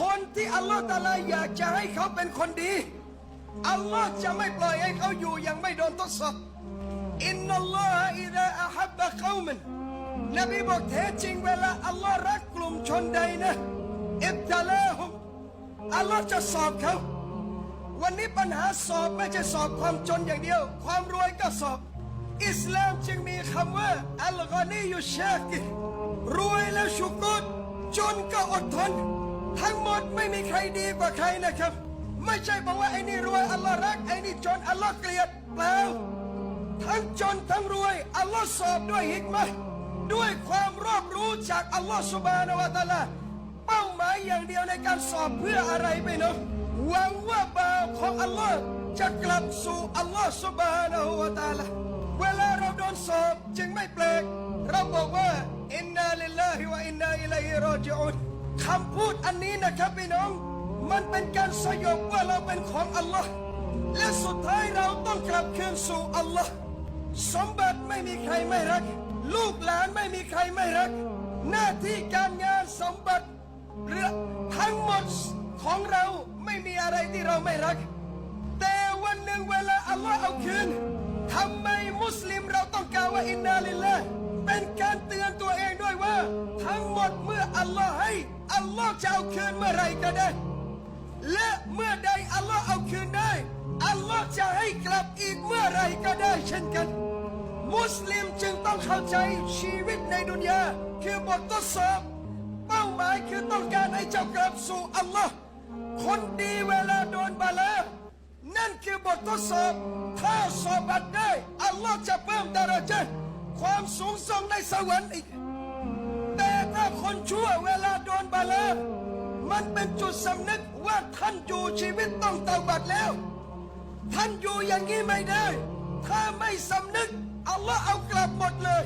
คนที่อัลลอฮฺตาลาอยากจะให้เขาเป็นคนดี อัลลอฮ์จะไม่ปล่อยให้เขาอยู่ย่างไม่โดนทดสอบอินนัลลอฮะอิดะอะฮับบะกอมันนบีบอกแท้จริงเวลาอัลลอฮ์รักกลุ่มชนใดนะอิบตะลาฮุมอัลลอฮ์จะสอบเขาวันนี้ปัญหาสอบไม่ใช่สอบความจนอย่างเดียว ความรวยก็สอบ อิสลามจึงมีคำว่าอัลกอนียุชากิรรวยแล้วชุกรจนก็อดทน ทั้งหมดไม่มีใครดีกว่าใครนะครับ ไม่ใช่บอกว่าไอ้นี่รวยอัลลอฮ์รักไอ้นี่จนอัลลอฮ์เกลียดเปล่าทั้งจนทั้งรวยอัลลอฮ์สอบด้วยฮิกมะห์ด้วยความรอบรู้จากอัลลอฮ์สุบานาวะตะลาเป้าหมายอย่างเดียวในการสอบเพื่ออะไรไปเนาะหวังว่าบ่าวของอัลลอฮ์จะกลับสู่อัลลอฮ์สุบานวะตะลาเวลาเราโดนสอบจึงไม่แปลกเราบอกว่าอินนาลิลลาฮิวะอินนาอิลัยฮิรอจิอุน คำพูดอันนี้นะครับพี่น้อง มันเป็นการสยบว่าเราเป็นของอัลลอฮ์และสุดท้ายเราต้องกลับคืนสู่อัลลอฮ์สมบัติไม่มีใครไม่รัก ลูกหลานไม่มีใครไม่รัก หน้าที่การงานสมบัติเรือทั้งหมดของเราไม่มีอะไรที่เราไม่รัก แต่วันหนึ่งเวลาอัลลอฮ์เอาคืนทำไมมุสลิมเราต้องกล่าวว่าอินนาลิลละเป็นการเตือนตัวเองด้วยว่า ทั้งหมดเมื่ออัลลอฮ์ให้ อัลลอฮ์จะเอาคืนเมื่อไรก็ได้ และเมื่อใดอัลลอฮ์เอาคืนได้ อัลลอฮ์จะให้กลับอีกเมื่อไรก็ได้เช่นกัน มุสลิมจึงต้องเข้าใจชีวิตในดุนยาคือบททดสอบ เป้าหมายคือต้องการให้เจ้ากลับสู่อัลลอฮ์คนดีเวลาโดนบาลานั่นคือบททดสอบ ถ้าสอบบัดได้ อัลลอฮ์จะเพิ่มดาราจความสูงส่งในสวรรค์อีก แต่ถ้าคนชั่วเวลาโดน มันเป็นจุดสำนึกว่าท่านอยู่ชีวิตต้องเตาบัดแล้ว ท่านอยู่อย่างนี้ไม่ได้ ถ้าไม่สำนึกอัลลอฮ์เอากลับหมดเลย